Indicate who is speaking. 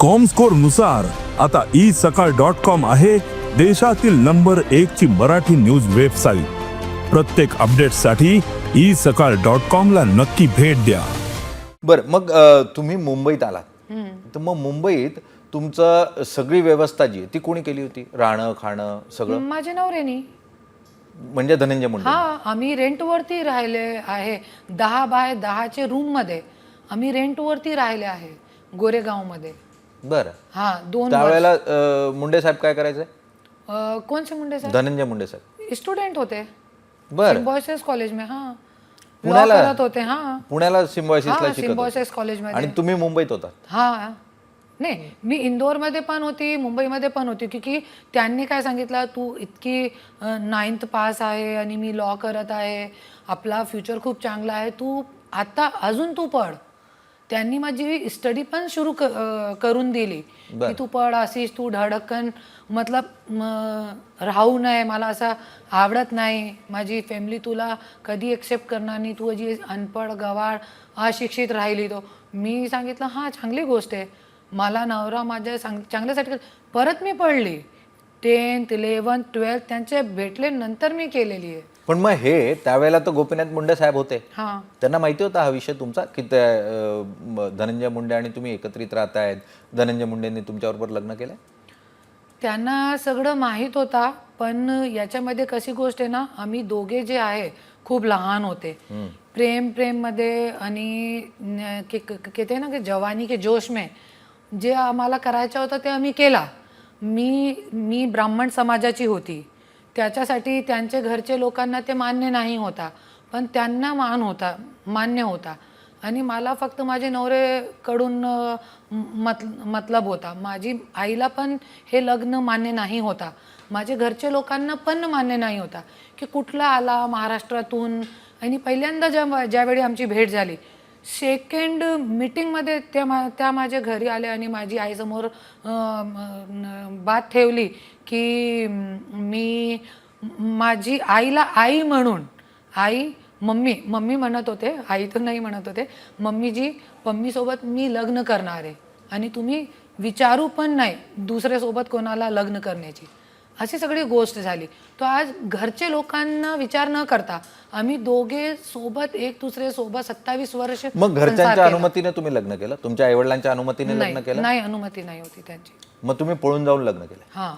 Speaker 1: कॉमस्कोरनुसार आता ई सकाळ dot com आहे देशातील नंबर एक ची मराठी न्यूज वेबसाईट प्रत्येक अपडेटसाठी ई सकाळ डॉट कॉम ला नक्की भेट द्या.
Speaker 2: बरं मग तुम्ही मुंबईत आलात. तर मग मुंबईत तुमचं सगळी व्यवस्था जी ती कोणी केली होती? राहणं खाणं सगळं?
Speaker 3: माझ्या नवऱ्यानी
Speaker 2: म्हणजे धनंजय मुंडे.
Speaker 3: हा आम्ही रेंटवरती राहिले आहे. दहा बाय दहाचे रूममध्ये आम्ही रेंटवरती राहिले आहे गोरेगावमध्ये.
Speaker 2: बरं.
Speaker 3: हा दोन
Speaker 2: त्यावेळेला अ, मुंडे साहेब काय करायचे?
Speaker 3: अं, कोणसे मुंडे
Speaker 2: धनंजय मुंडे साहेब.
Speaker 3: स्टूडेंट होते.
Speaker 2: बरं.
Speaker 3: सिम्बॉयसेस कॉलेज में हा. लॉ
Speaker 2: पुण्याला?
Speaker 3: करत होते हा.
Speaker 2: पुण्याला सिम्बॉयसिसला
Speaker 3: हा
Speaker 2: शिकत होते.
Speaker 3: सिम्बॉयसेस कॉलेजमध्ये.
Speaker 2: आणि तुम्ही मुंबईत होतात
Speaker 3: हा. नाही मी इंदोरमध्ये पण होती मुंबईमध्ये पण होती की त्यांनी काय सांगितलं तू इतकी नाईन्थ पास आहे आणि मी लॉ करत आहे. आपला फ्युचर खूप चांगला आहे. तू आता अजून तू पड त्यांनी माझी स्टडी पण सुरू करून दिली. की तू पड अशीच तू धडकन मतलब राहू नये मला असं आवडत नाही. माझी फॅमिली तुला कधी एक्सेप्ट करणार नाही? तू जी अनपड गवाळ अशिक्षित राहिली तो. मी सांगितलं हां चांगली गोष्ट आहे. मला नवरा माझ्या चांग चांगल्यासाठी परत मी पडली. टेन्थ इलेवन्थ ट्वेल्थ त्यांचे भेटले नंतर मी केलेली आहे.
Speaker 2: पण मग हे त्यावेळेला तर गोपीनाथ मुंडे साहेब होते.
Speaker 3: हां.
Speaker 2: त्यांना माहिती होता हा विषय तुमचा की त्या, अ, धनंजय मुंडे आणि तुम्ही एकत्रित राहतायत. धनंजय मुंडेंनी तुमच्याबरोबर लग्न केलंय?
Speaker 3: त्यांना सगळं माहीत होता पण याच्यामध्ये कशी गोष्ट आहे ना आम्ही दोघे जे आहे खूप लहान होते. प्रेम प्रेममध्ये आणि न- के- के- कहते हैं ना की जवानी के जोश में जे आम्हाला करायचं होतं ते आम्ही केला. मी मी ब्राह्मण समाजाची होती. त्याच्यासाठी त्यांचे घरचे लोकांना ते मान्य नाही होता पण त्यांना मान होता मान्य होता. आणि मला फक्त माझे नवरेकडून मत मतलब होता. माझी आईला पण हे लग्न मान्य नाही होता. माझे घरचे लोकांना पण मान्य नाही होता. की कुठला आला महाराष्ट्रातून? आणि पहिल्यांदा ज्या ज्यावेळी आमची भेट झाली सेकंड मीटिंगमध्ये त्या मा त्या माझ्या घरी आल्या आणि माझी आईसमोर बात ठेवली की मी माझी आईला आई म्हणून आई मम्मी मम्मी म्हणत होते आई तर नाही म्हणत होते मम्मीजी मम्मीसोबत मी लग्न करणार आहे आणि तुम्ही विचारू पण नाही दुसऱ्यासोबत कोणाला लग्न करण्याची. अशी सगळी गोष्ट झाली. तो आज घरचे लोकांना विचार न करता आम्ही दोघे सोबत एक दुसरे सोबत सत्तावीस वर्ष
Speaker 2: मग घरच्यांच्या. अनुमतीने तुम्ही लग्न केलं? तुमच्या आईवडिलांच्या अनुमतीने लग्न केलं?
Speaker 3: नाही अनुमती नाही होती त्यांची.
Speaker 2: मग तुम्ही पळून जाऊन लग्न केलं?
Speaker 3: हां.